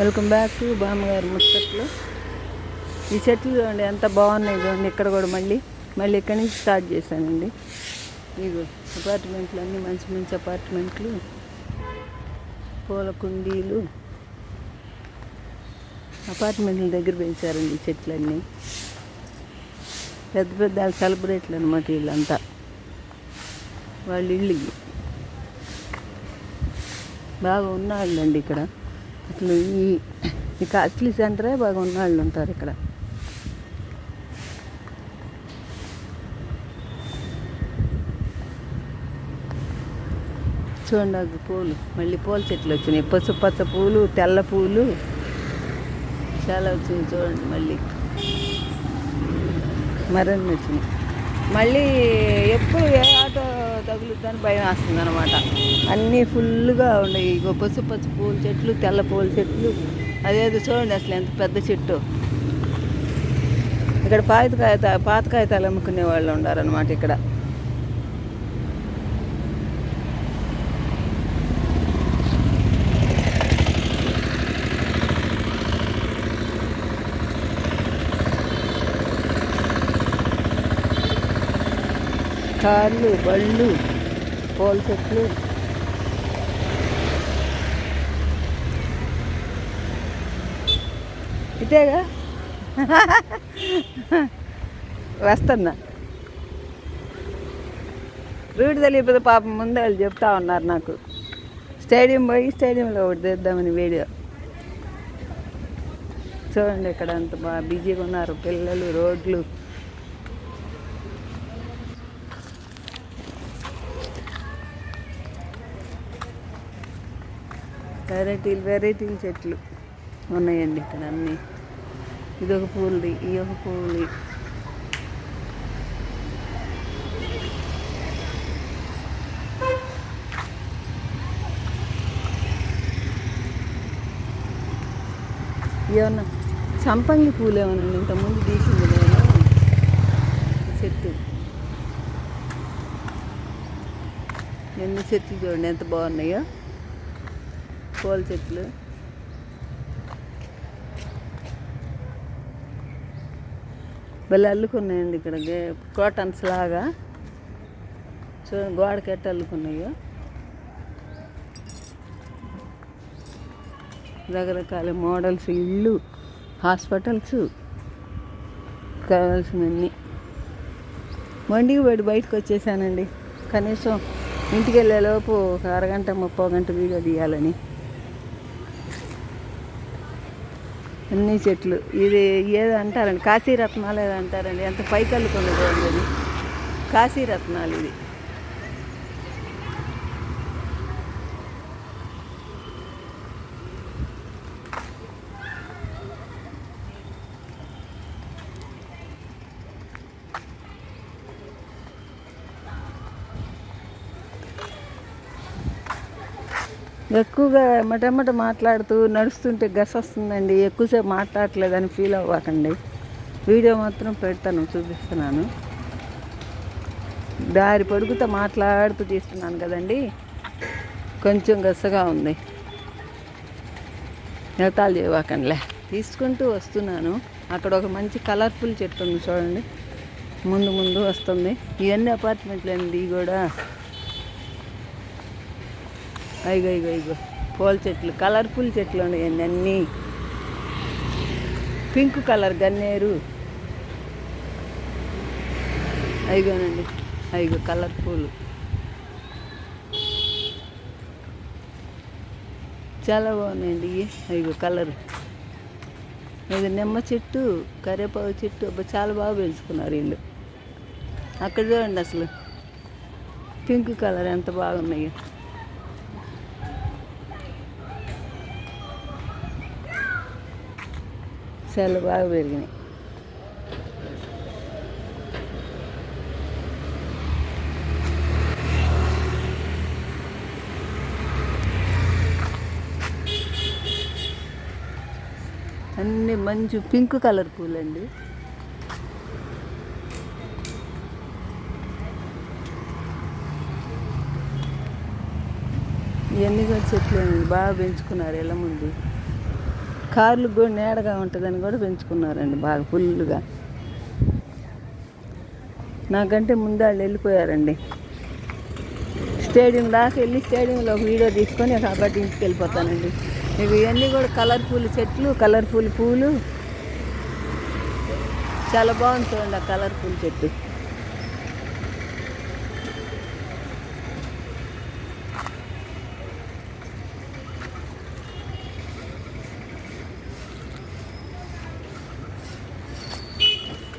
Welcome back to బామ్మగారు ముచ్చట్లు. ఈ చెట్లు చూడండి ఎంత బాగున్నాయి చూడండి ఇక్కడ కూడా మళ్ళీ. మళ్ళీ ఇక్కడి నుంచి స్టార్ట్ చేశానండి. ఇగో అపార్ట్మెంట్లు అన్నీ మంచి మంచి అపార్ట్మెంట్లు. పూల కుండీలు. అపార్ట్మెంట్ల దగ్గర పెంచారండి ఈ చెట్లన్నీ. పెద్ద పెద్ద సెలబ్రేట్లు అనమాట వీళ్ళంతా. వాళ్ళ ఇల్లు బాగా ఉన్నాళ్ళండి ఇక్కడ. అసలు ఈ ఈ కాస్ట్లీ సెంటరే బాగా ఉన్నాళ్ళు ఉంటారు ఇక్కడ. చూడండి పూలు. మళ్ళీ పూల చెట్లు వచ్చినాయి. పసుపు పచ్చ పూలు తెల్ల పూలు చాలా వచ్చినాయి చూడండి మళ్ళీ. మరన్ని వచ్చినాయి. మళ్ళీ ఎప్పుడు ఏ తగులుద్దని భయం వేస్తుంది అనమాట అన్నీ ఫుల్గా ఉన్నాయి. ఇగో పసుపు పచ్చ పూల చెట్లు తెల్ల పూల చెట్లు. అదేదో చూడండి అసలు ఎంత పెద్ద చెట్టు. ఇక్కడ పాతకాయ కాగిత పాత కాగితాలు అమ్ముకునే వాళ్ళు ఉన్నారనమాట ఇక్కడ. కార్లు బళ్ళు పూల చెట్లు ఇదేగా వస్తున్నా. రూట్ తెలియకపోతే పాపం ముందే వాళ్ళు చెప్తా ఉన్నారు నాకు. స్టేడియం పోయి స్టేడియంలో ఒకటి తెద్దామని వీడియో. చూడండి ఇక్కడ అంత బాగా బిజీగా ఉన్నారు పిల్లలు రోడ్లు. వెరైటీలు వెరైటీలు చెట్లు ఉన్నాయండి ఇక్కడ అన్నీ. ఇది ఒక పూలది ఈ ఒక పూలది. ఏమన్నా సంపంగి పూలు ఏమన్నా ఇంతకుముందు తీసింది నేను చెట్టు. ఎన్ని చెట్లు చూడండి ఎంత బాగున్నాయో. పూల చెట్లు. భలే అల్లుకున్నాయండి ఇక్కడ గే- కాటన్స్ లాగా. చూడండి గోడకి ఎట్ట అల్లుకున్నాయో. రకరకాల మోడల్స్ ఇళ్ళు హాస్పిటల్స్ కావాల్సినవన్నీ మండికి పడి బయటకు వచ్చేసానండి కనీసం ఇంటికి వెళ్ళేలోపు ఒక అరగంట ముప్పై గంట వీడియో తీయాలని. అన్ని చెట్లు. ఇది ఏదో అంటారండి కాశీరత్నాలు ఏదో అంటారండి ఎంత పైకల్లుకుంది చూడండి కాశీరత్నాలు ఇది. ఎక్కువగా ఎమ్మటెమ్మట మాట్లాడుతూ నడుస్తుంటే గస వస్తుందండి. ఎక్కువసేపు మాట్లాడట్లేదని ఫీల్ అవ్వకండి. వీడియో మాత్రం పెడతాను చూపిస్తున్నాను. దారి పొడుగుతో మాట్లాడుతూ తీస్తున్నాను కదండి. కొంచెం గసగా ఉంది. నేతాలు చేయవాకండిలే. తీసుకుంటూ వస్తున్నాను. అక్కడ ఒక మంచి కలర్ఫుల్ చెట్టు ఉంది చూడండి. ముందు ముందు వస్తుంది. ఇవన్నీ అపార్ట్మెంట్లు అండి కూడా. ఇగో ఇగో ఇగో పూల చెట్లు కలర్ఫుల్ చెట్లు ఉన్నాయండి అన్నీ. పింక్ కలర్ గన్నేరు. అయిగోనండి అయిగో కలర్ఫుల్. చాలా బాగున్నాయండి ఇవి అయిగో కలర్. ఇది నిమ్మ చెట్టు కరివేపాకు చెట్టు. అబ్బా చాలా బాగా పెంచుకున్నారు వీళ్ళు. అక్కడ చూడండి అసలు. పింక్ కలర్ ఎంత బాగున్నాయో. చాలా బాగా పెరిగినాయి. అన్ని మంచి పింక్ కలర్ పూలండి. ఇవన్నీ కూడా చెట్లు బాగా పెంచుకున్నారు ఎలా ముందు. కార్లు కూడా నీడగా ఉంటుందని కూడా పెంచుకున్నారండి బాగా ఫుల్గా నాకంటే ముందు వాళ్ళు వెళ్ళిపోయారండి. స్టేడియం దాకా వెళ్ళి స్టేడియంలో ఒక వీడియో తీసుకొని కాబట్టి ఇంటికి వెళ్ళిపోతానండి. ఇవి ఇవన్నీ కూడా కలర్ఫుల్ చెట్లు కలర్ఫుల్ పూలు. చాలా బాగుంది చూడండి ఆ కలర్ఫుల్ చెట్టు.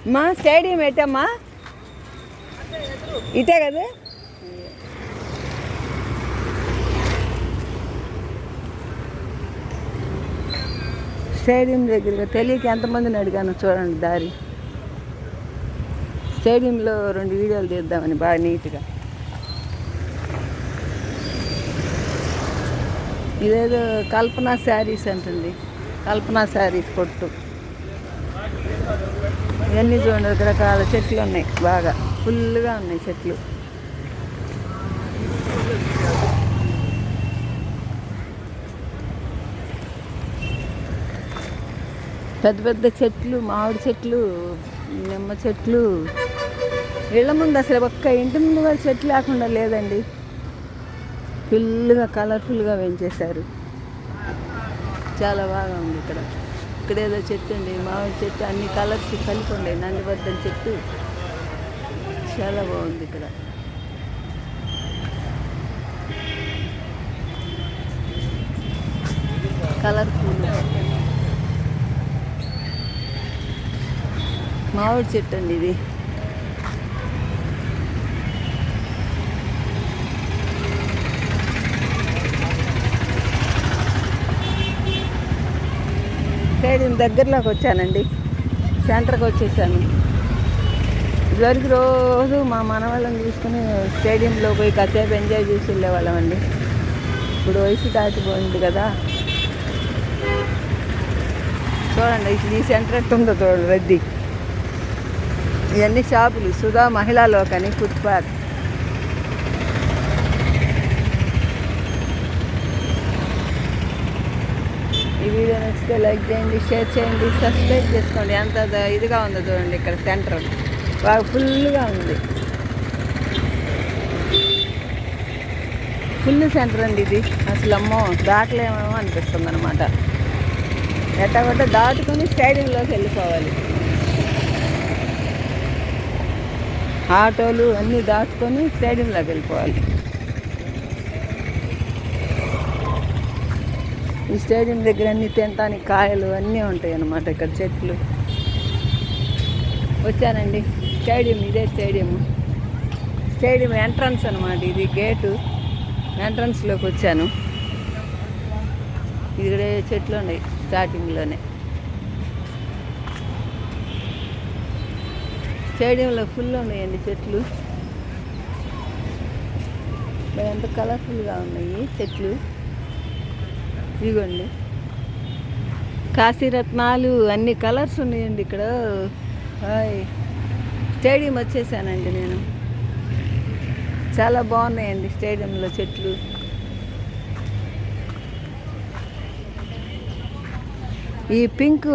మా స్టేడియం ఎట్టమ్మా? ఇటే కదా? స్టేడియం దగ్గరగా తెలియక ఎంతమందిని అడిగాను చూడండి దారి. స్టేడియంలో రెండు వీడియోలు తీద్దామని బాగా నీట్గా. ఇదేదో కల్పన శారీస్ అంటుంది. కల్పన శారీస్ కొట్టు. ఇవన్నీ చూడండి రకరకాల చెట్లు ఉన్నాయి బాగా ఫుల్గా ఉన్నాయి చెట్లు. పెద్ద పెద్ద చెట్లు మామిడి చెట్లు నిమ్మ చెట్లు. ఇళ్ళ ముందు అసలు ఒక్క ఇంటి ముందు వాళ్ళు చెట్లు లేకుండా లేదండి. ఫుల్గా కలర్ఫుల్గా పెంచేశారు. చాలా బాగా ఉంది ఇక్కడ. ఇక్కడ ఏదో చెట్టు అండి మామిడి చెట్టు అన్ని కలర్స్ కలిపి ఉండే నందివర్ధన్ చెట్టు. చాలా బాగుంది ఇక్కడ. కలర్ఫుల్ మామిడి చెట్టు అండి ఇది. స్టేడియం దగ్గరలోకి వచ్చానండి. సెంటర్కి వచ్చేసాను. ఇదివరకు రోజు మా మనవాళ్ళని తీసుకుని స్టేడియంలో పోయి కాసేపు ఎంజాయ్ చేసి వెళ్ళేవాళ్ళమండి ఇప్పుడు వయసు దాటిపోయింది కదా. చూడండి ఇది ఈ సెంటర్ ఎట్టుందో చూడండి రద్దీ. ఇవన్నీ షాపులు సుధా మహిళా లోకని ఫుట్పాత్. వీడియో నచ్చితే లైక్ చేయండి షేర్ చేయండి సబ్స్క్రైబ్ చేసుకోండి. ఎంత ఇదిగా ఉందో చూడండి ఇక్కడ సెంటర్ బాగా ఫుల్గా ఉంది. ఫుల్ సెంటర్ అండి ఇది. అసలు అమ్మో దాటలేమేమో అనిపిస్తుంది అనమాట ఎట్టగొట్ట దాటుకొని స్టేడియంలోకి వెళ్ళిపోవాలి. ఆటోలు అన్నీ దాటుకొని స్టేడియంలోకి వెళ్ళిపోవాలి. ఈ స్టేడియం దగ్గర అన్ని తినటానికి కాయలు అన్నీ ఉంటాయి అన్నమాట ఇక్కడ చెట్లు. వచ్చానండి. స్టేడియం ఇదే స్టేడియం. స్టేడియం ఎంట్రన్స్ అనమాట ఇది గేటు. ఎంట్రన్స్లోకి వచ్చాను. ఇక్కడ చెట్లు ఉన్నాయి స్టార్టింగ్లోనే స్టేడియంలో ఫుల్ ఉన్నాయండి చెట్లు. ఎంత కలర్ఫుల్గా ఉన్నాయి చెట్లు. ఇదిగోండి. కాశీరత్నాలు అన్ని కలర్స్ ఉన్నాయండి ఇక్కడ. హాయ్. స్టేడియం వచ్చేసానండి నేను. చాలా బాగున్నాయండి స్టేడియంలో చెట్లు. ఈ పింక్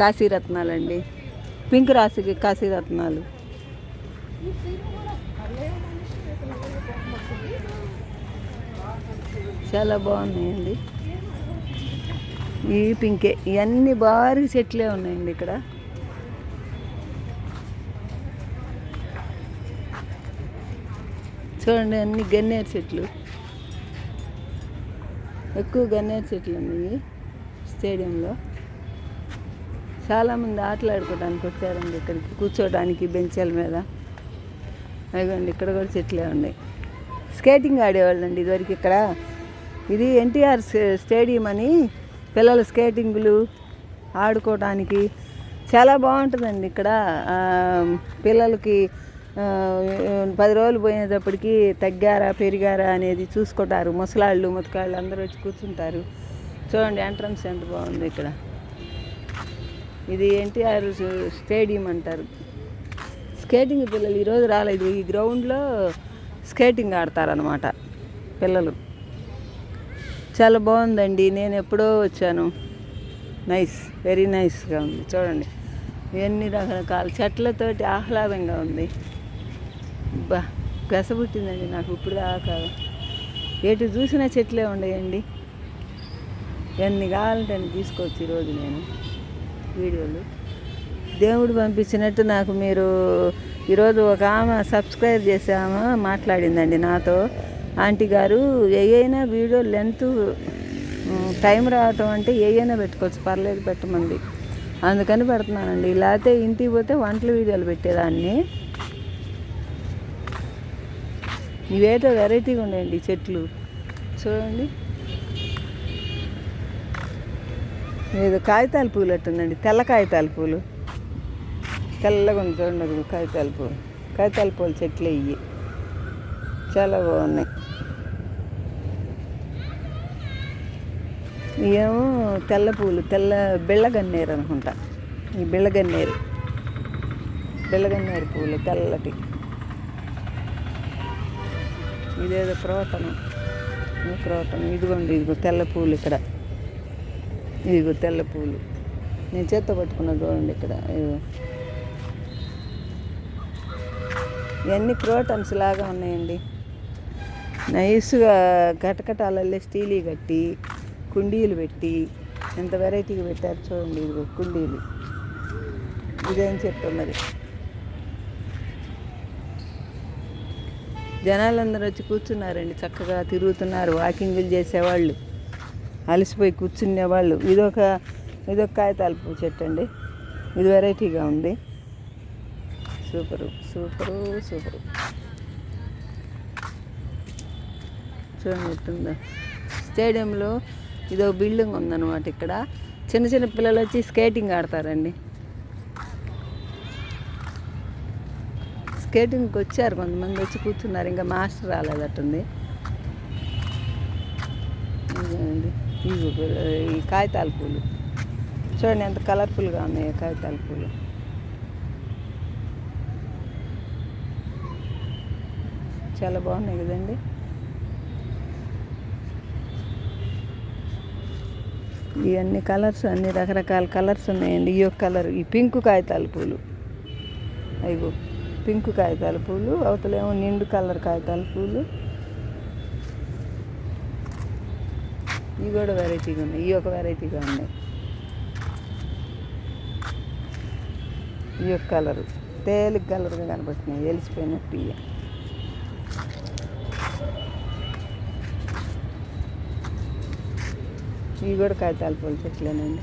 కాశీరత్నాలండి. పింక్ రాశికి కాశీరత్నాలు. చాలా బాగున్నాయండి. ఈ పింకే ఇవన్నీ భారీ చెట్లే ఉన్నాయండి ఇక్కడ. చూడండి అన్ని గన్నేరు చెట్లు ఎక్కువ గన్నేరు చెట్లు ఉన్నాయి స్టేడియంలో. చాలామంది ఆటలాడుకోవడానికి వచ్చారండి ఇక్కడికి కూర్చోడానికి బెంచీల మీద. అదిగోండి ఇక్కడ కూడా చెట్లే ఉన్నాయి. స్కేటింగ్ ఆడేవాళ్ళండి ఇదివరకు ఇక్కడ. ఇది ఎన్టీఆర్ స్టేడియం అని పిల్లల స్కేటింగ్లు ఆడుకోవడానికి చాలా బాగుంటుందండి ఇక్కడ. పిల్లలకి పది రోజులు పోయేటప్పటికి తగ్గారా పెరిగారా అనేది చూసుకుంటారు. ముసలాళ్ళు ముతకాళ్ళు అందరూ వచ్చి కూర్చుంటారు. చూడండి ఎంట్రన్స్ ఎంత బాగుంది ఇక్కడ. ఇది ఎన్టీఆర్ స్టేడియం అంటారు. స్కేటింగ్ పిల్లలు ఈరోజు రాలేదు. ఈ గ్రౌండ్లో స్కేటింగ్ ఆడతారనమాట పిల్లలు. చాలా బాగుందండి. నేను ఎప్పుడో వచ్చాను. నైస్ వెరీ నైస్గా ఉంది. చూడండి. ఎన్ని రకరకాల చెట్లతోటి ఆహ్లాదంగా ఉంది. బా గస పుట్టిందండి నాకు ఇప్పుడు దాకా. ఎటు చూసినా చెట్లే ఉండయండి. ఎన్ని కావాలంటే అన్ని తీసుకోవచ్చు ఈరోజు నేను వీడియోలు. దేవుడు పంపించినట్టు నాకు మీరు ఈరోజు ఒక ఆమె సబ్స్క్రైబ్ చేసే ఆమె మాట్లాడిందండి నాతో. ఆంటీ గారు ఏయైనా వీడియో లెంత్ టైం రావటం అంటే ఏయైనా పెట్టుకోవచ్చు. పర్లేదు పెట్టమంది. అందుకని పెడుతున్నానండి. లేకపోతే ఇంటికి పోతే వంటల వీడియోలు పెట్టేదాన్ని. ఇవేదో వెరైటీగా ఉన్నాయండి చెట్లు. చూడండి. ఏదో కాగితాల పూలు అట్టుందండి. తెల్ల కాగితాల పూలు. తెల్లగా ఉంది చూడండి. కాగితాల పూలు. కాగితాల పూలు చెట్లు ఇవి చాలా బాగున్నాయి. ఇవేమో తెల్ల పూలు తెల్ల బిళ్ళగన్నేరు అనుకుంటా. ఈ బిళ్ళగన్నేరు. బిళ్ళగన్నేరు పూలు తెల్లటి. ఇదేదో క్రోటనం ఈ క్రోటనం ఇదిగోండి ఇదిగో తెల్ల పూలు ఇక్కడ. ఇదిగో తెల్ల పూలు. నేను చేత్తో పట్టుకున్న చూడండి ఇక్కడ. ఇవన్నీ క్రోటన్స్ లాగా ఉన్నాయండి. నైస్గా కటకటాలల్లే స్టీలీ కట్టి కుండీలు పెట్టి ఎంత వెరైటీగా పెట్టారు చూడండి ఇది కుండీలు. ఇదేం చెట్టు మరి? జనాలందరూ వచ్చి కూర్చున్నారండి చక్కగా తిరుగుతున్నారు వాకింగ్లు చేసేవాళ్ళు అలసిపోయి కూర్చునేవాళ్ళు. ఇదొక ఇదొక కాగితాల పూ చెట్టు అండి. ఇది వెరైటీగా ఉంది. Super super super. చూడండి స్టేడియంలో ఇదో బిల్డింగ్ ఉందన్నమాట ఇక్కడ. చిన్న చిన్న పిల్లలు వచ్చి స్కేటింగ్ ఆడతారండి. స్కేటింగ్కి వచ్చారు కొంతమంది వచ్చి కూర్చున్నారు ఇంకా మాస్టర్ రాలేదట్టుంది. ఈ కాగితాల పూలు. చూడండి ఎంత కలర్ఫుల్గా ఉన్నాయి కాగితాల పూలు. చాలా బాగున్నాయి కదండి. ఇవన్నీ కలర్స్ అన్ని రకరకాల కలర్స్ ఉన్నాయండి. ఈ యొక్క కలర్ ఈ పింక్ కాగితాల పూలు. అయ్యో పింక్ కాగితాల పూలు అవతలేమో నిండు కలర్ కాగితాల పూలు. ఇవి కూడా వెరైటీగా ఉన్నాయి. ఈ ఒక వెరైటీగా ఉన్నాయి. ఈ యొక్క కలరు తేలిక కలర్గా కనబడుతున్నాయి వెలిసిపోయినట్టు ఇవి. ఇవి కూడా కాగితాల పూల చెట్లేనండి.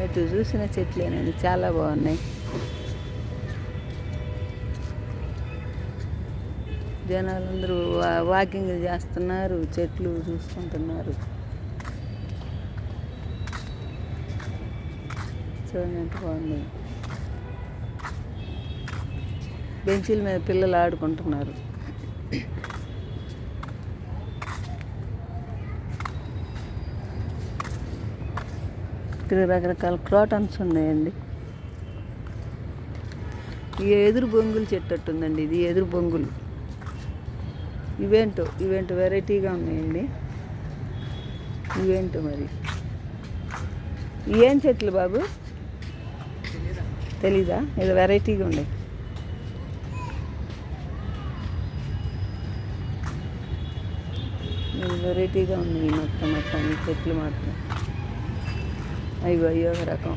ఎటు చూసిన చెట్లేనండి చాలా బాగున్నాయి. జనాలందరూ వా- వాకింగ్ చేస్తున్నారు చెట్లు చూసుకుంటున్నారు. చూడండి ఎంత బాగుంది. బెంచీల మీద పిల్లలు ఆడుకుంటున్నారు. ఇక్కడ రకరకాల క్రోటన్స్ ఉన్నాయండి. ఈ ఎదురు బొంగులు చెట్టు ఉందండి ఇది ఎదురు బొంగులు. ఇవేంటో ఇవేంటో వెరైటీగా ఉన్నాయండి. ఇవేంటో మరి? ఏం చెట్లు బాబు? తెలీదా? ఏదో వెరైటీగా ఉన్నాయి. వెరైటీగా ఉన్నాయి మొత్తం మొత్తం చెట్లు మాత్రం. అయ్యో అయ్యో ఒక రకం.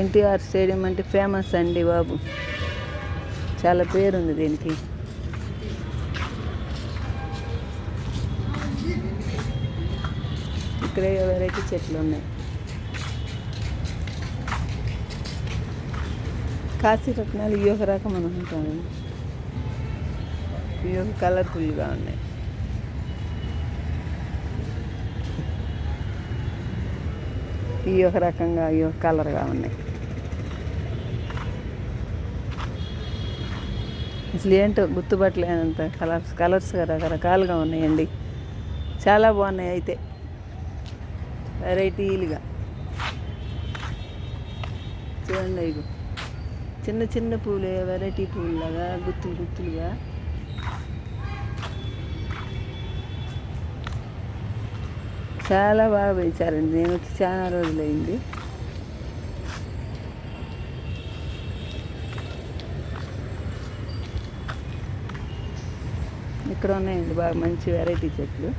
ఎన్టీఆర్ స్టేడియం అంటే ఫేమస్ అండి బాబు. చాలా పేరుంది దీనికి. ఇక్కడే వెరైటీ చెట్లు ఉన్నాయి. కాశీరత్నాలు ఈ ఒక రకం అనుకుంటాను. ఇవి కలర్ఫుల్గా ఉన్నాయి. ఈ ఒక రకంగా ఈ ఒక కలర్గా ఉన్నాయి. అసలు ఏంటో గుర్తుపట్టలేనంత కలర్స్ కలర్స్గా రకరకాలుగా ఉన్నాయండి. చాలా బాగున్నాయి అయితే. వెరైటీలుగా చూడండి ఇవి చిన్న చిన్న పూలే వెరైటీ పూలు లాగా గుత్తులు గుత్తులుగా. చాలా బాగా పెంచారండి నేను వచ్చి చాలా రోజులైంది. ఇక్కడ ఉన్నాయండి బాగా మంచి వెరైటీ చెట్లు.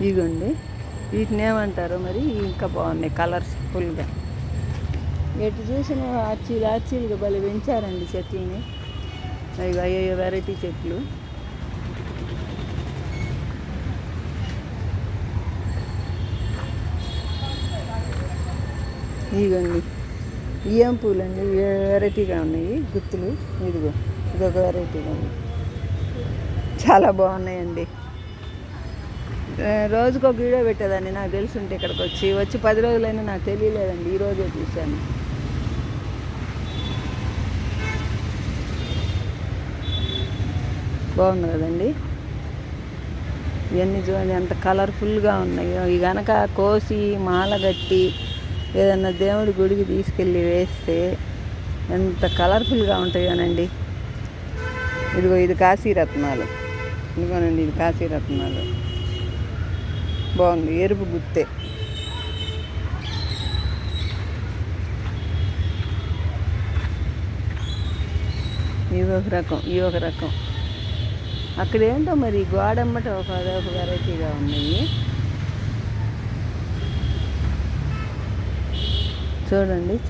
ఇదిగోండి వీటిని ఏమంటారు మరి ఇంకా బాగున్నాయి కలర్స్ ఫుల్గా. ఎటు చూసిన ఆర్చీలు ఆర్చీలుగా భలే పెంచారండి చెట్లని. అవి అయ్యో వెరైటీ చెట్లు. ఇదిగోండి ఇయ్యం పూలు అండి వెరైటీగా ఉన్నాయి గుత్తులు? ఇదిగో ఇదొక వెరైటీగా ఉంది. చాలా బాగున్నాయండి. ఆ, రోజుకు ఒక వీడియో పెట్టేదాన్ని. నాకు తెలుసుంటే ఇక్కడికి వచ్చి వచ్చి పది రోజులైనా నాకు తెలియలేదండి. ఈరోజే చూశాను. బాగుంది కదండి. ఇవన్నీ చూడండి ఎంత కలర్ఫుల్గా ఉన్నాయో. ఇవి కనుక కోసి మాల కట్టి ఏదన్నా దేవుడి గుడికి తీసుకెళ్ళి వేస్తే ఎంత కలర్ఫుల్గా ఉంటాయోనండి ఇదిగో ఇది కాశీరత్నాలు. ఇదిగోనండి ఇది కాశీరత్నాలు. బాగుంది ఎరుపు గుత్తే. ఇవి ఒక రకం ఇవి ఒక రకం. అక్కడేంటో మరి గోడమ్మట ఒక అదొక వెరైటీగా ఉన్నాయి. చూడండి.